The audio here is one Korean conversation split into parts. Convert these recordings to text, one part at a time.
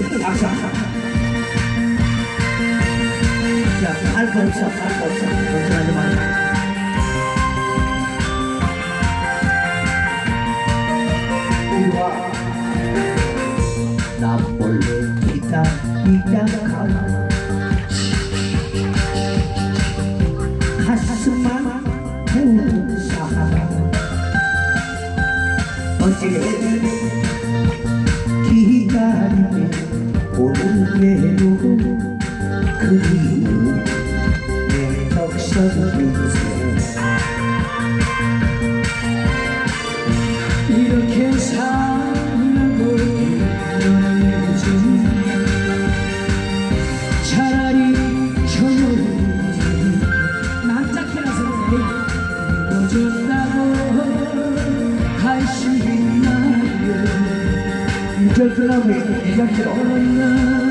박수 자, 할거 없어, 할거 없어. 걱정하지 와. 나 몰래 기다리다가 이절 드라마의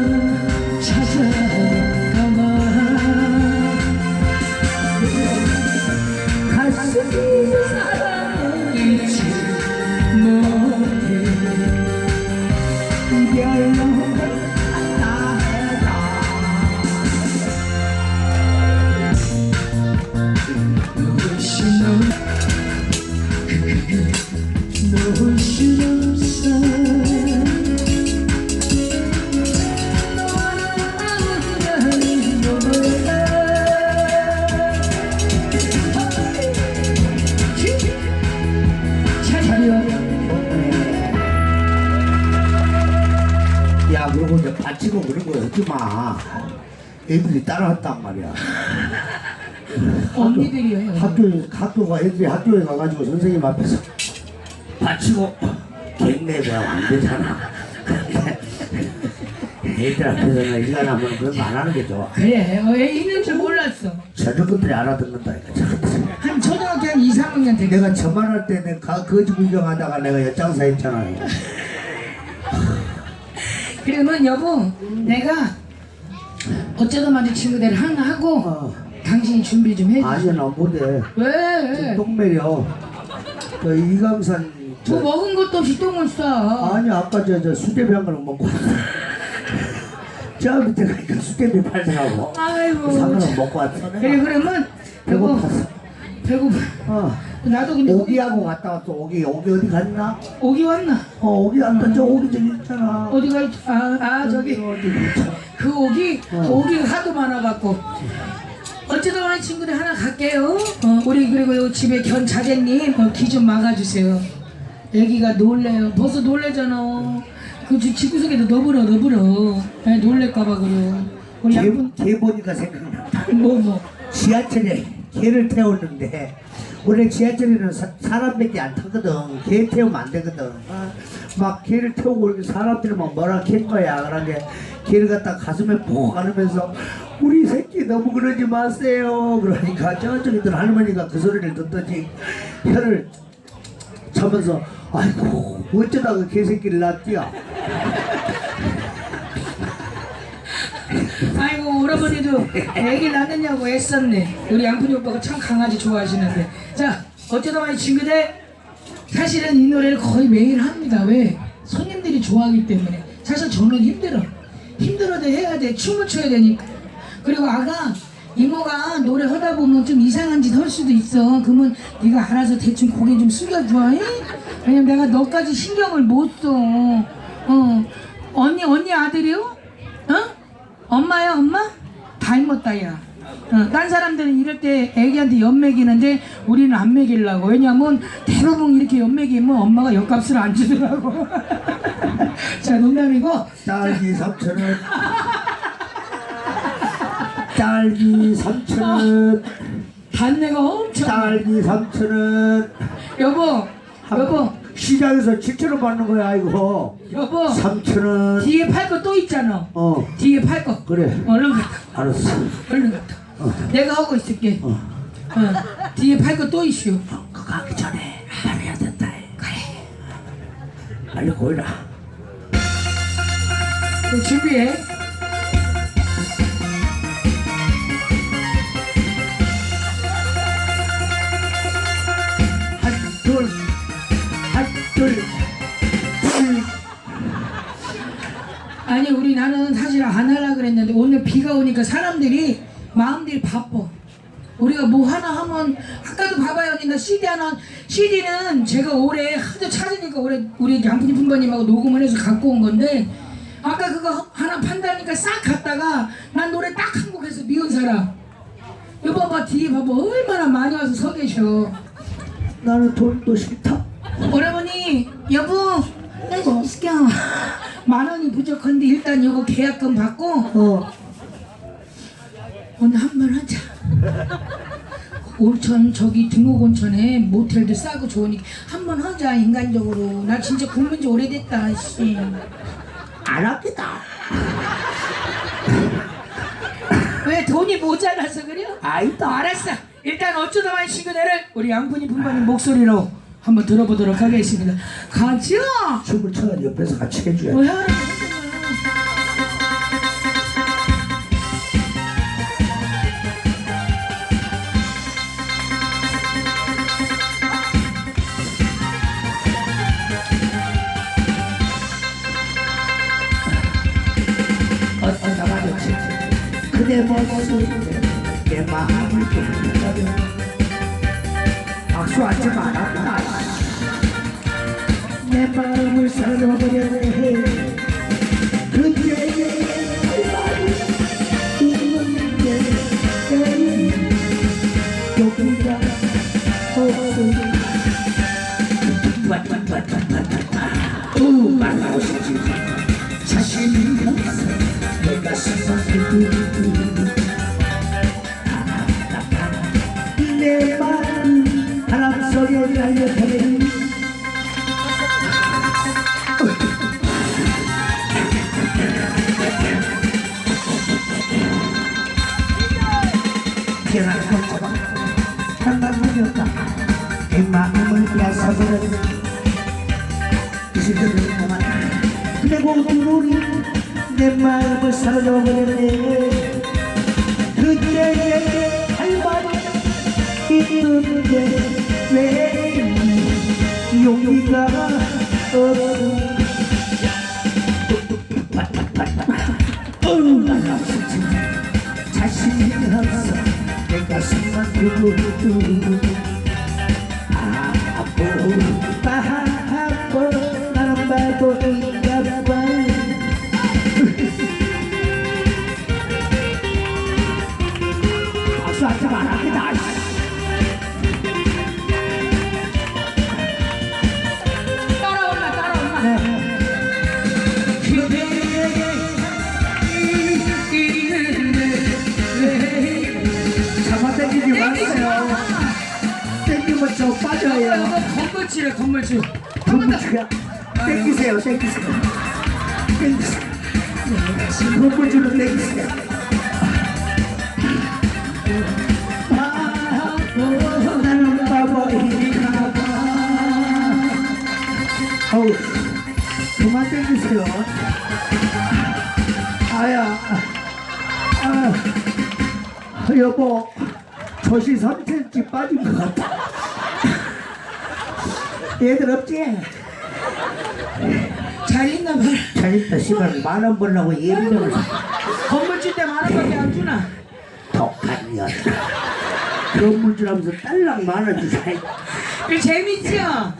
야 그리고 이제 받치고 그런 거 하지 마. 애들이 따라왔단 말이야. 언니들이요 학교에 학교가 애들이 학교에 가가지고 선생님 앞에서 받치고 갱내가 안 되잖아. 애들 앞에서는 일간 하면 그런 거 안 하는 게 좋아. 그래 왜 있는 줄 몰랐어. 것들이 알아듣는다니까 2, 3학년 때 내가 저만할 때 내가 거지 구경하다가 내가 엿장사 했잖아요 그러면 여보 내가 어쩌다 마주 친구들 하나 하고 어. 당신이 준비 좀 해줘 아니야 나 못해 왜? 똥매려 저 이강산 저 뭐 먹은 것도 없이 똥을 싸 아니 아까 저 저 수제비 한 그릇 먹고. 저 밑에 가니까 수제비 팔더라고 아이고 상그릇 참. 먹고 왔어 그래 그러면 여보 배고팠어 배고파. 어. 나도 근데 오기, 오기하고 갔다 왔어. 오기 오기 어디 갔나? 오기 왔나? 어 오기 갔다. 저 오기 저기 있잖아. 어디 가 있... 아, 아 저기 어디. 그 오기? 어. 오기가 하도 많아갖고. 어쩌다 보니 친구들 하나 갈게요. 어, 우리 그리고 요 집에 견 자제님 어, 기좀 막아주세요. 애기가 놀래요. 벌써 놀래잖아. 그 집- 집구석에도 너불어 너불어 에, 놀랄까봐 그래요. 우리 양푼 개, 개 보니까 생각나 뭐 뭐. 지하철에 개를 태웠는데 원래 지하철에는 사, 사람밖에 안 타거든. 개 태우면 안 되거든. 아, 막 개를 태우고 이렇게 사람들이 막 뭐라 캔 거야. 그러게 개를 갖다 가슴에 푹 안으면서 우리 새끼 너무 그러지 마세요. 그러니까 저쪽이들 할머니가 그 소리를 듣더니 혀를 차면서 아이고 어쩌다 그 개새끼를 낳았디야 아이고 오라버니도 애기 낳느냐고 애썼네. 우리 양푼이 오빠가 참 강아지 좋아하시는데. 자 어쩌다 보니 친구들? 사실은 이 노래를 거의 매일 합니다. 왜? 손님들이 좋아하기 때문에. 사실 저는 힘들어. 힘들어도 해야 돼. 춤을 춰야 되니까. 그리고 아가 이모가 노래 하다 보면 좀 이상한 짓 할 수도 있어. 그러면 네가 알아서 대충 고개 좀 숙여줘. 잉? 왜냐면 내가 너까지 신경을 못써. 어. 언니 언니 아들이요? 어? 엄마야 엄마? 닮았다 야. 어, 딴 사람들은 이럴 때 애기한테 연 먹이는데 우리는 안 먹이려고. 왜냐면 대부분 이렇게 연 먹이면 엄마가 옆값을 안 주더라고. 자 농담이고. 딸기 3천원. 딸기 3천원. 단내가 엄청 딸기 3천원. 여보 여보 시장에서 7천원 받는 거야 이거. 여보 3천원 뒤에 팔 거 또 있잖아. 어. 뒤에 팔 거. 그래. 얼른 갔다. 알았어. 얼른 갔다. 내가 하고 있을게. 어. 어. 뒤에 팔 거 또 있슈 그거 가기 전에 말해야 된다. 그래. 빨리 그 준비해 둘둘 아니 우리 나는 사실 안 하려 그랬는데 오늘 비가 오니까 사람들이 마음들이 바빠. 우리가 뭐 하나 하면 아까도 봐봐요 언니 나 CD 하나. CD는 제가 올해 하도 찾으니까 올해 우리 양푼이 분바님하고 녹음을 해서 갖고 온 건데 아까 그거 하나 판다니까 싹 갔다가 난 노래 딱 한 곡 해서 미운 사람. 이거 봐봐 뒤에 봐봐. 얼마나 많이 와서 서 계셔. 나는 돈도 싫다. 오라버니 여보 나좀 시켜 만 원이 부족한데 일단 이거 계약금 받고 어, 오늘 한 번 하자 온천 저기 등록 온천에 모텔도 싸고 좋으니까 한 번 하자 인간적으로 나 진짜 굶은 지 오래됐다 씨. 안 하겠다. 왜 돈이 모자라서 그래요? 아니다. 알았어 일단 어쩌다 많이 친구들을 우리 양분이 분반님 목소리로 한번 들어보도록 하겠습니다. 가자 춤을 춰야 옆에서 같이 해줘야 돼. 뭐야 어떤 잡아줬지 그대 모습에 내 마음을 깨달아 박수 하지 말았다 내 마음을 사려버렸네 그대의 사로잡아버렸네 그때의 할말 있는데 왜 용기가 없어 자신이 없어 내 가슴만 두근두근 아프 바 한번 더. 건물주야 땡기세요 땡기세요 땡기세요 건물주는 땡기세요 어우 그만 땡기세요 아야 아 여보 젖이 3cm 빠진 것 같아 얘들 없지? 잘 있나 봐. 잘했다 씨발. 만원 벌라고 예비명을 건물주 때 만원밖에 안 주나? 독한 년. 건물줄 하면서 딸랑 만원 주자. 그 재밌죠?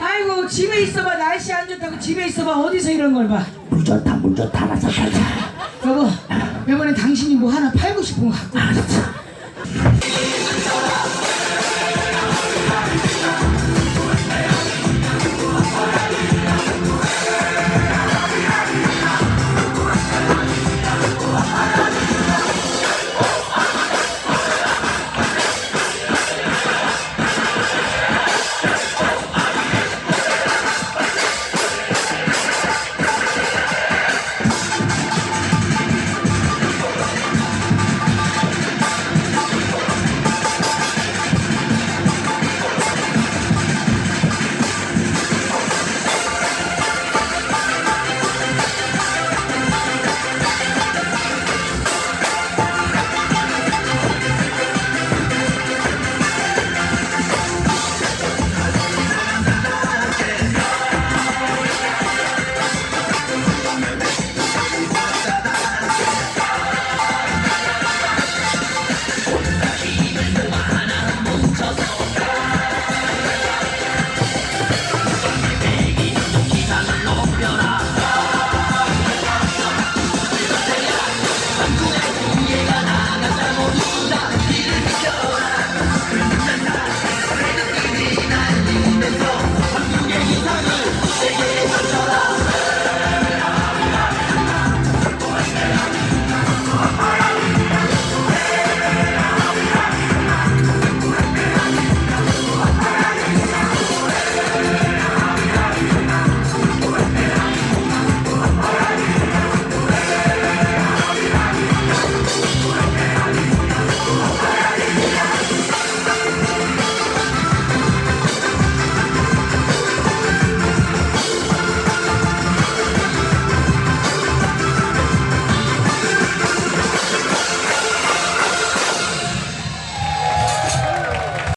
아이고 집에 있어봐. 날씨 안 좋다고 집에 있어봐. 어디서 이런 걸 봐? 물 좋다 물 좋다 알아서 살자. 여보 이번에 당신이 뭐 하나 팔고 싶은 거 갖고 와.